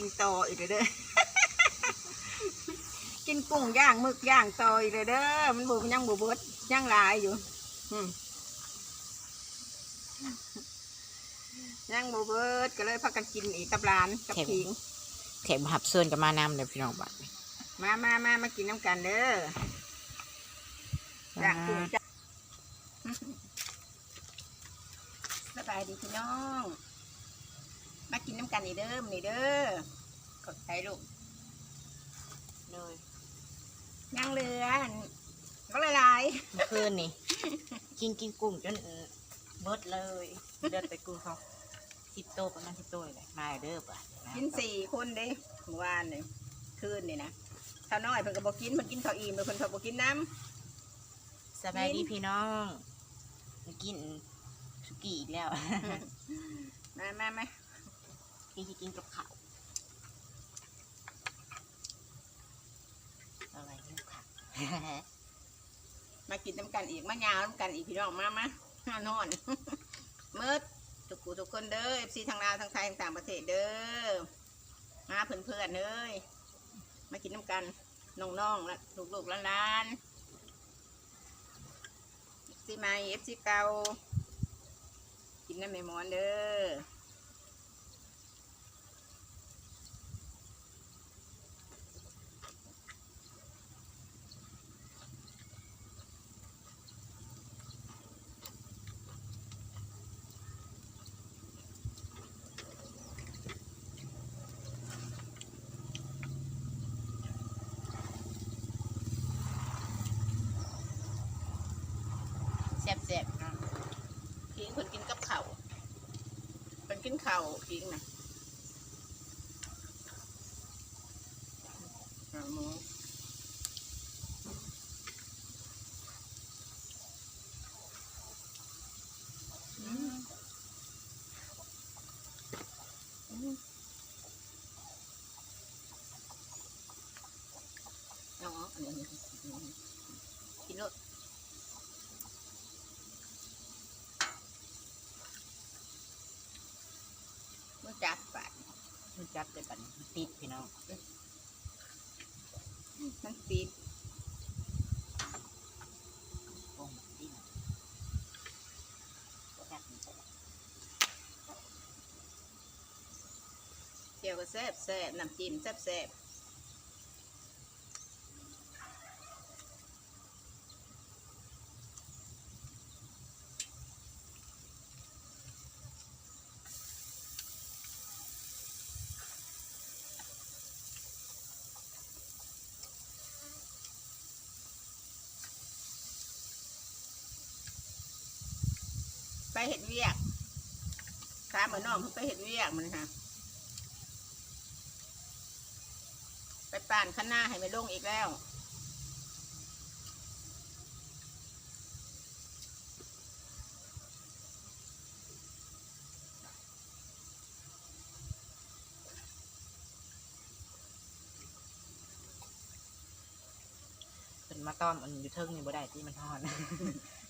กินต่ออีกเด้อเด้อ กินกุ้งย่างหมึกย่างต่ออีกเด้อเด้อมันบุยังบุบดยังหลายอยู่อืมยังบุเบิดก็เลยพากันกินอีกกับร้านกับผิงแขกหับเซินกับมานำเลยพี่น้องบัดมามามามากินน้ำกันเด้ออยากกินจ้ะสบายดีพี่น้อง มากินน้ำกันนี่เด้อมอนี่เด้อขอบใจลูกเลยยังเหลือก็ละลายเมื่อคืนนี่ กินกินกุ้งจนเบิดเลย เดินไปกุ้งเขาสิบโตประมาณสิบโตเลยมาเด้อป่ะกินสี่คนเด้เมื่อวานนี่คืนนี่นะข้าวน้อยเพิ่นก็บอกกินเพิ่นกินข้าวอิ่มเพิ่นก็บอกกินน้สบายดีพี่น้องมากินสุกี้อีกแล้วำมามามา กินสิกินกับข้าวอะไรลูกค่ะมากินน้ำกันอีกมายาวน้ำกันอีกพี่น้องมามาห้านอนมืดทุกผู้ทุกคนเด้อเอฟซีทางลาวทางไทยทางต่างประเทศเด้อมาเพื่อนๆเอ้ยมากินน้ำกันน้องๆและลูกๆหลานๆเอฟซีใหม่เอฟซีเก่ากินน้ำไม่มอนเด้อ ซ่บแซ่บๆเนะพิงคนกินกับข้าวคนกินข้าวพิงนะอาหมูอืมอืมอาอันนี้กินรส มื่อจัดไป มัน จับเลยปัดมันติดพี่น้องมันติดโอ้มันติดจับเจียวก็แซ่บแซ่บน้ำจิ้มแซ่บแซ่บ เห็ดเวียกข้าเหมือนน้องเพิ่งไปเห็ดเวียกมันค่ะ ไปป่านข้างหน้าให้ไม่ลงอีกแล้วเป็นมาต้อมอันอยู่เทิงนี่บ่ได้ที่มันทอด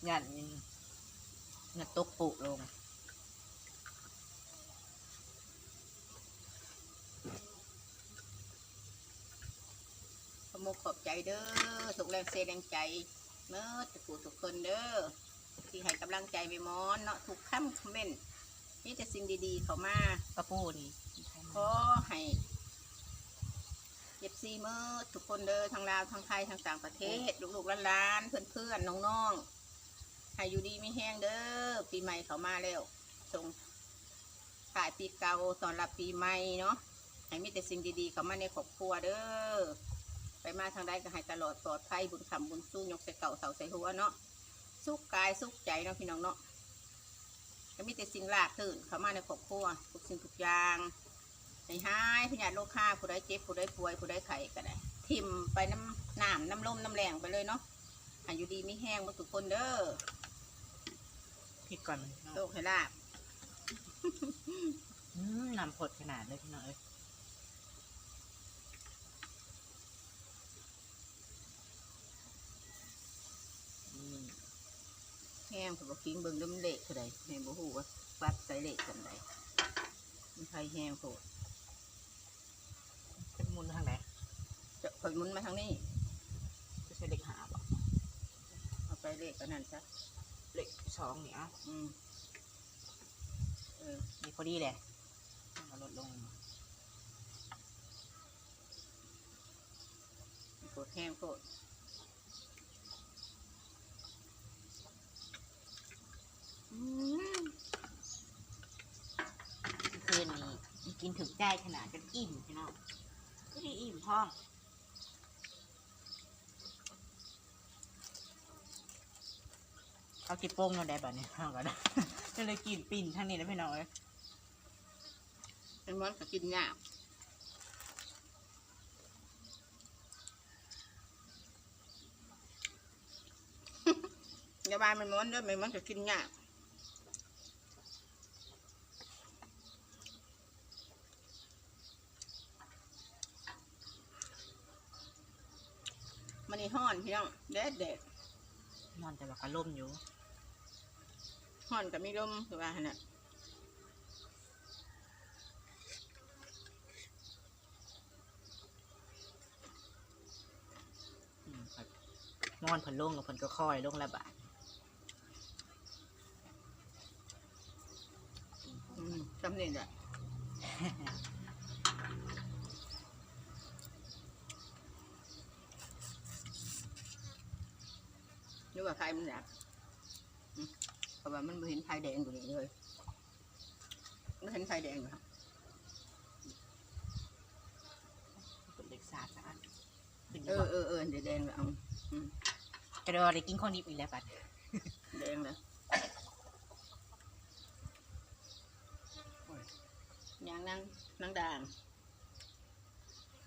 หยัดยิ งหยัดตกปุลงขโมกขอบใจเด้อสุกแรงเซแรงใจเมื่อทุกผู้ทุกคนเด้อที่ให้กำลังใจไม่มอนเนาะทุกคำคอมเมนต์นี่จะสิ่งดีๆ เข้ามาปลาปูนี่ขอให้เอฟซีเมื่อทุกคนเด้อทางลาวทางไทยทางต่างประเทศ ลูกๆหลานๆเพื่อนๆน้องๆ ให้อยู่ดีไม่แห้งเด้อ ปีใหม่เขามาแล้วส่งถ่ายปีเก่าตอนรับปีใหม่เนาะ ให้มีแต่สิ่งดีๆ เขามาในครอบครัวเด้อ ไปมาทางใดก็ให้ตลอดปลอดภัยบุญคำบุญสู้ยกใส่เก่าเสาใส่หัวเนาะ สุขกายสุขใจเนาะพี่น้องเนาะก็มีแต่สิ่งลาบตื่นเขามาในครอบครัวทุกสิ่งทุกอย่างให้หายพยาธิโรคข้าผู้ใดเจ็บผู้ใดป่วยผู้ใดไข้ก็ได้ ทิมไปน้ำน้ำน้ำลมน้ำแรงไปเลยเนาะอายุดีไม่แห้งมาทุกคนเด้อ พริกก่อนโรคให้ลาบอืมน้ำผดขนาดเลยพี่น้องเอ้ยอืมแห้งผมบอกกินเบิ่งเด้มนเละคือใดแม่บ่ฮู้ว่าปัดใส่เละกันใดมันไผแห้งโพดผลมุนมาทางนี้จะใช้เล็กหาบ่เอาไปเลขกันนั่นซะ เล็กสองเนี่ยอืมเออนี่พอดีเลยเอาลดลงโคตรแห้งโคตรอืมคืนนี้กินถึงใจขนาดจนอิ่มพี่น้องก็ได้อิ่มท้อง เขากินโป้งเราได้แบบนี้เขาก็ได้ก็เลยกินปิ่นทั้งนี้แล้วพี่น้องเอ้ยเป็นมันก็กินยากอย่าบานมันม้วนเด้อมันมันก็กินยากมันนี่ห้อนพี่น้องแดดแดดนอนแต่ว่าก็ล่มอยู่ ห่อนกับมีลมคือว่าหั่นน่ะอืมครับนอนผลลงกับผลก็ค่อยลงละบาท อืมจำเนี่ยแหละนึกว่าไฟมันดับอืมเพราะว่ามันไม่เห็นไฟแดงอยู่นี่เลย ไม่เห็นไฟแดงอยู่ครับเป็นเด็กสาดนะขึ้นอเอยู่อบ่เออเออเดี๋ยวแดงแล้วเอากระโดดได้กินข้าวดิบอีกแล้วปัดแดงแล้วยางนั่งนั่งด่าง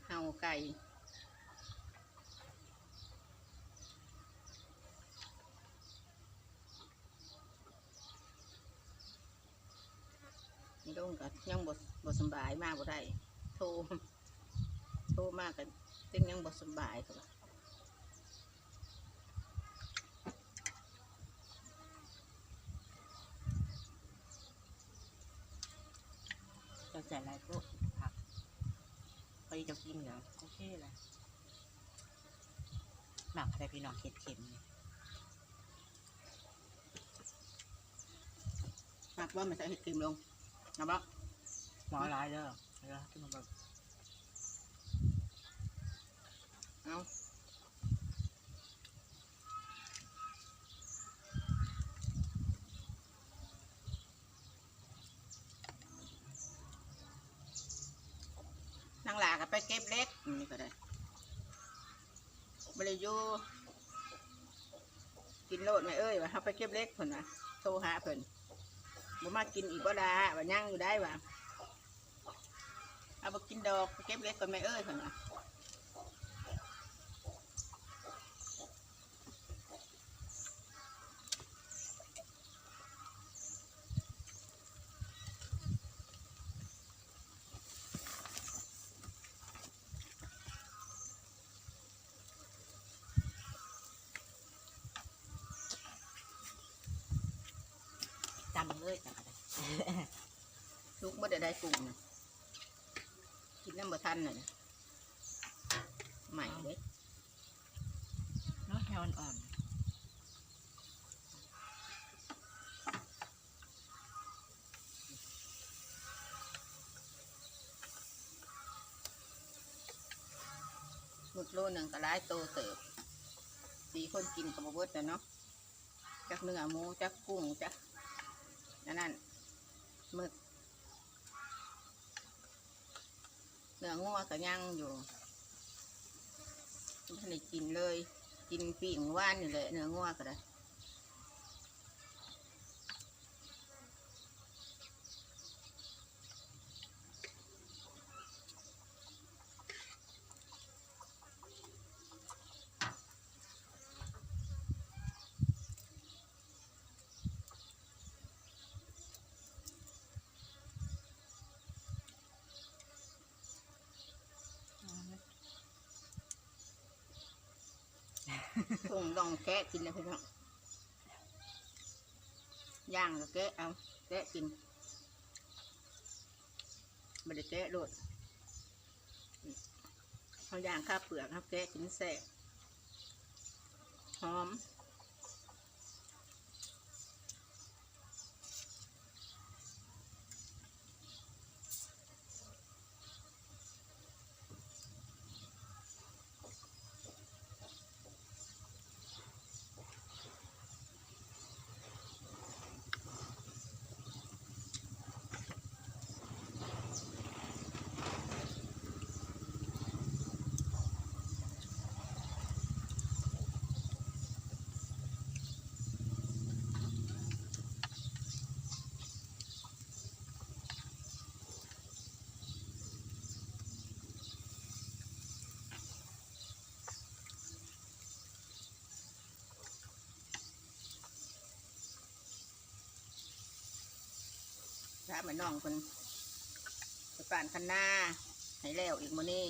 เห่าไก่นี่ต้อง กับยังบทบสำบายมากบ่ได้โทรโทรมากกันเต้นยังบทสำบายครับเราใส่อะไรพวกผักพอดีจะกินเหรอโอเคเลยหมักอะไรพี่น้องเค็มๆเนี่ยมากว่ามันจะเห็ดครีมลง นะบ่หมอร้ายเด้อแล้วที่มันแบบเอานางหลาก็ไปเก็บเล็กนี่ก็ได้บริยูกินโลดไหมเอ้ยว่าเขาไปเก็บเล็กเพิ่นนะโทรหาเพิ่น บ่มากินอีกบ่ดาว่าย่างอยู่ได้ว่าเอาไปกินดอกเก็บเล็กก่อนไหมเอ้ยเพิ่นว่า จำเลยจำอะไรลูกบ่ได้ได้กุ้งนะกินน้ำบ่ทันน่ะนะใหม่เด้เนาะแถวอ่อนหมึกโลหนึ่งก็ร้ายโตเติบสีคนกินกับเบิดนะเนาะจักเนื้อหมูจักกุ้งจัก นั่นนั่นหมึกเนื้องัวก็ยังอยู่ไม่ได้กินเลย กินปีงว่านนี่แหละเนื้องัวก็ได้ ส่งดองแกะกินนะพี่น้องย่างก็แกะเอาแกะกินไม่ได้แกะโดดเขาย่างข้าวเปลือกครับแกะกินแซ่บหอม เหมือนน้องคนไปป่านคันหน้าให้แล้วอีกมื้อนี้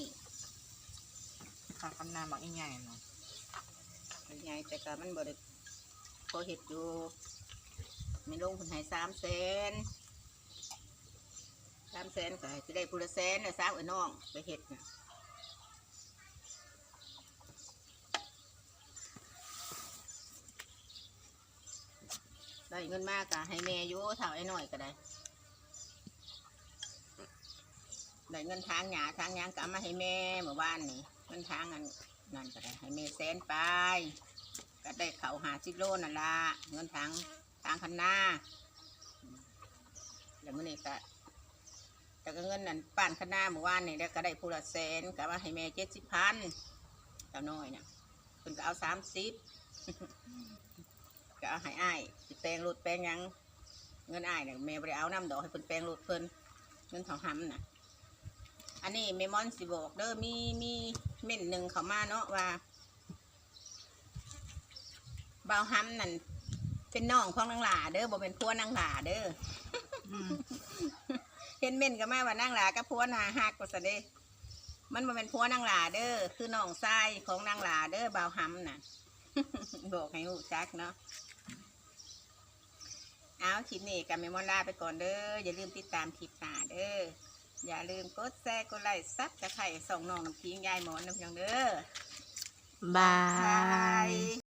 ข้าวกำนาบักอีใหญ่เนาะเป็นไงแต่ก็มันบริพอเห็ดอยู่มีลงคนใหายสามแสนสามแสนก็จะได้พูละแสนนะสาวไอ้น้องไปเห็ดน่ะได้เงินมากก็ให้แม่อยู่เท่าไอ้น้อยก็ได้ ได้เงินทางหยาทางหยางก็เอามาให้แม่เมื่อวานนี่เงินทางอันนั่นก็ได้ให้แม่แสนไปก็ได้เขาหาสิบโลนั่นละเงินทางทางคันหน้าแล้วมื่อนี้ก็แต่ก็เงินนั่นป้านคันหน้าเมื่อวานนี่ได้ก็ได้ผู้ละแสนก็ว่าให้แม่เจ็ดสิบพันเจ้าน้อยเนี่ยเพิ่นก็เอาสามสิบก็เอาให้อ้ายสิแปลงรถแปลงยังเงินอ้ายเนี่ยแม่ได้เอาน้ำดอกให้เพิ่นแปลงรถเพิ่นเงินเขาหำน่ะ อันนี้แม่มอนสิบอกเด้อมีมีเม่นหนึ่งเขามาเนาะว่าเบาวฮัมนั่นเป็นน้องของนางหลาเด้อบ่เป็นพัวนางหลาเด้ออืมเห็นเม่นก็มาว่านางหลากับพัวนาฮักก็ซะเด้มันบ่เป็นพัวนางหลาเด้อคือน้องชายของนางหลาเด้อเบาวฮัมน่ะบอกให้รู้จักเนาะเอาคลิปนี้กับเมมอนลาไปก่อนเด้ออย่าลืมติดตามคลิปหน้าเด้อ อย่าลืมกดแชร์กดไลค์ซับจะไข่ส่องน้องน้ำพิงยายหมอนน้ำเพียงเด้อบาบายย